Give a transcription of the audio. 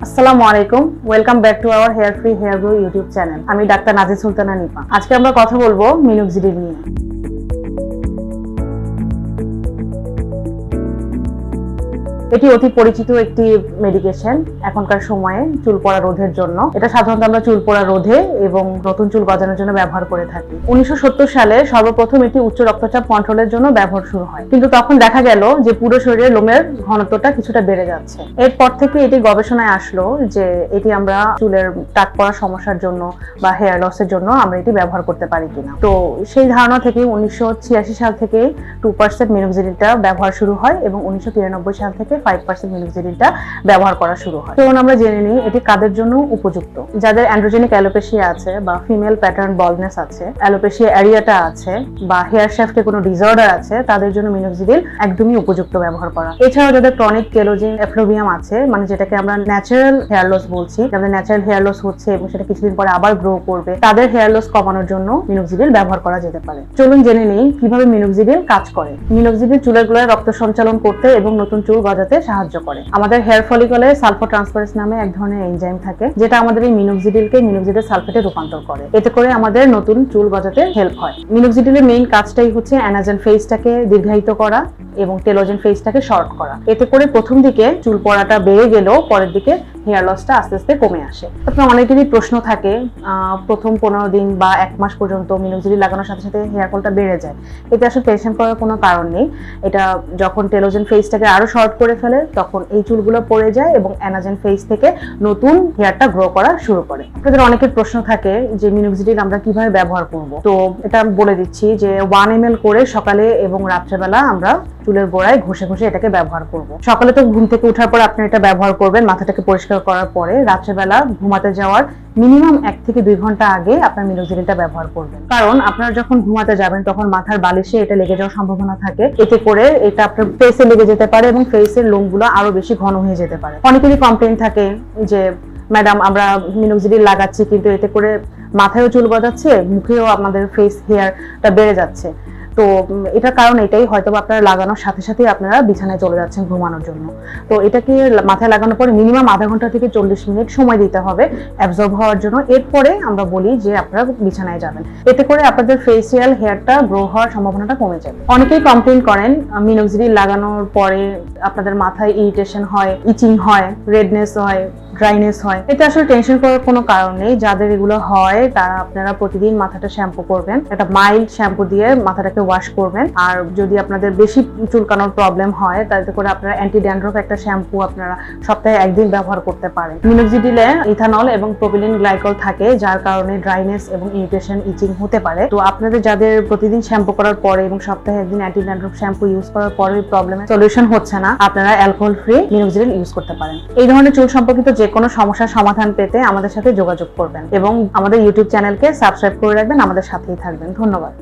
আসসালামু আলাইকুম। Welcome back to our hair free hair grow YouTube channel আমি doctor Nazir Sultana Nipa. আজকে আমরা কথা বলব মিনুক্সিডিল নিয়ে। এটি অতি পরিচিত একটি মেডিকেশন এখনকার সময়ে চুল পড়া রোধের জন্য। এটা সাধারণত আমরা চুল পড়া রোধে এবং নতুন চুল গজানোর জন্য ব্যবহার করে থাকি। উনিশশো সত্তর সালে সর্বপ্রথম এটি উচ্চ রক্তচাপ কন্ট্রোলের জন্য ব্যবহার শুরু হয়। কিন্তু তখন দেখা গেল যে পুরো শরীরে লোমের ঘনত্বটা কিছুটা বেড়ে যাচ্ছে। এরপর থেকে এটি গবেষণায় আসলো যে এটি আমরা চুলের টাক পড়ার সমস্যার জন্য বা হেয়ার লসের জন্য আমরা এটি ব্যবহার করতে পারি কিনা। তো সেই ধারণা থেকে উনিশশো ছিয়াশি সাল থেকে টু পার্সেন্ট মিনোক্সিডিলটা ব্যবহার শুরু হয় এবং উনিশশো তিরানব্বই সাল থেকে ফাইভ পার্সেন্ট ব্যবহার করা শুরু হয়। আমরা জেনে নিই এটি কাদের জন্য উপযুক্ত। যাদের অ্যান্ড্রোজেনিক অ্যালোপেশিয়া আছে বা ফিমেল প্যাটার্ন বলনেস আছে অ্যালোপেশিয়া এরিয়াটা আছে বা হেয়ার শ্যাফটে কোনো ডিসঅর্ডার আছে, তাদের জন্য একদমই উপযুক্ত ব্যবহার করা। এছাড়াও যাদের ক্রনিক আছে মানে যেটাকে আমরা ন্যাচারাল হেয়ার লস বলছি, যাদের ন্যাচারাল হেয়ার লস হচ্ছে এবং সেটা কিছুদিন পরে আবার গ্রো করবে, তাদের হেয়ার লস কমানোর জন্য মিনোক্সিডিল ব্যবহার করা যেতে পারে। চলুন জেনে নিই কীভাবে মিনোক্সিডিল কাজ করে। মিনোক্সিডিল চুলের গোড়ায় রক্ত সঞ্চালন করতে এবং নতুন চুল গজাতে সাহায্য করে। আমাদের হেয়ার ফলিকলে সালফো ট্রান্সফারেস নামে এক ধরনের এনজাইম থাকে, যেটা আমাদের এই মিনোক্সিডিলকে মিনোক্সিডের সালফেটে রূপান্তর করে। এতে করে আমাদের নতুন চুল গজাতে হেল্প হয়। মিনোক্সিডিলের মেইন কাজটাই হচ্ছে অ্যানাজেন ফেজটাকে দীর্ঘায়িত করা এবং টেলোজেন ফেজটাকে শর্ট করা। এতে করে প্রথম দিকে চুল পড়াটা বেড়ে গেলেও পরের দিকে হেয়ার লসটা আস্তে আস্তে কমে আসে। আপনার অনেকেরই প্রশ্ন থাকে প্রথম পনেরো দিন বা এক মাস পর্যন্ত মিনোক্সিডিল লাগানোর সাথে সাথে হেয়ার ফলটা বেড়ে যায়। এতে আসলে টেনশন করার কোনো কারণ নেই। এটা যখন টেলোজেন ফেজটাকে আরও শর্ট করে ফেলে, তখন এই চুলগুলো পড়ে যায় এবং অ্যানাজেন ফেজ থেকে নতুন হেয়ারটা গ্রো করা শুরু করে। আপনাদের অনেকের প্রশ্ন থাকে যে মিনোক্সিডিল আমরা কীভাবে ব্যবহার করব? তো এটা বলে দিচ্ছি যে ওয়ান এম করে সকালে এবং রাত্রেবেলা আমরা চুলের গোড়ায় ঘষে ঘষে এটাকে ব্যবহার করব। সকালে তো ঘুম থেকে ওঠার পর আপনি এটা ব্যবহার করবেন, মাথাটাকে পরিষ্কার করার পরে রাত্রেবেলা ঘুমাতে যাওয়ার মিনিমাম এক থেকে দুই ঘণ্টা আগে আপনার মিনোক্সিডিলটা ব্যবহার করবেন। কারণ আপনার যখন ঘুমাতে যাবেন, তখন মাথার বালিশে এটা লেগে যাওয়ার সম্ভাবনা থাকে। এতে করে এটা আপনার ফেসে লেগে যেতে পারে এবং ফেসের লোমগুলো আরও বেশি ঘন হয়ে যেতে পারে। অনেকেরই কমপ্লেন থাকে যে, ম্যাডাম, আমরা মিনোক্সিডিল লাগাচ্ছি, কিন্তু এতে করে মাথায়ও চুল গজাচ্ছে, মুখেও আমাদের ফেস হেয়ারটা বেড়ে যাচ্ছে। তো এটার কারণ এটাই হয়তো আপনারা লাগানোর সাথে সাথে আপনারা বিছানায় চলে যাচ্ছেন ঘুমানোর জন্য। তো এটাকে মাথায় লাগানোর পরে মিনিমাম আধা ঘণ্টা থেকে চল্লিশ মিনিট সময় দিতে হবে অ্যাবজর্ব হওয়ার জন্য। এরপরে আমরা বলি যে আপনারা বিছানায় যাবেন। এতে করে আপনাদের ফেসিয়াল হেয়ারটা গ্রো হওয়ার সম্ভাবনাটা কমে যাবে। অনেকেই কমপ্লেন করেন মিনোক্সিডিল লাগানোর পরে আপনাদের মাথায় ইরিটেশন হয় ইচিং হয় রেডনেস হয় ড্রাইনেস হয়। এতে আসলে টেনশন করার কোনো কারণ নেই। যাদের এগুলো হয়, তারা আপনারা প্রতিদিন মাথাটা শ্যাম্পু করবেন। একটা মাইল্ড শ্যাম্পু দিয়ে মাথাটাকে ওয়াশ করবেন। আর যদি আপনাদের বেশি চুলকানোর প্রবলেম হয়, তাতে করে আপনারা অ্যান্টি ড্যান্ড্রফ একটা শ্যাম্পু আপনারা সপ্তাহে একদিন ব্যবহার করতে পারেন। মিনোক্সিডিলে ইথানল এবং প্রোপিলিন গ্লাইকল থাকে, যার কারণে ড্রাইনেস এবং ইরিটেশন ইচিং হতে পারে। তো আপনাদের যাদের প্রতিদিন শ্যাম্পু করার পরে এবং সপ্তাহে একদিন অ্যান্টি ড্যান্ড্রফ শ্যাম্পু ইউজ করার পরে প্রবলেমের সলিউশন হচ্ছে না, আপনারা অ্যালকোহল ফ্রি মিনোক্সিডিল ইউজ করতে পারেন। এই ধরনের চুল সম্পর্কিত যে কোনো সমস্যার সমাধান পেতে আমাদের সাথে যোগাযোগ করবেন এবং আমাদের ইউটিউব চ্যানেলকে সাবস্ক্রাইব করে রাখবেন, আমাদের সাথেই থাকবেন। ধন্যবাদ।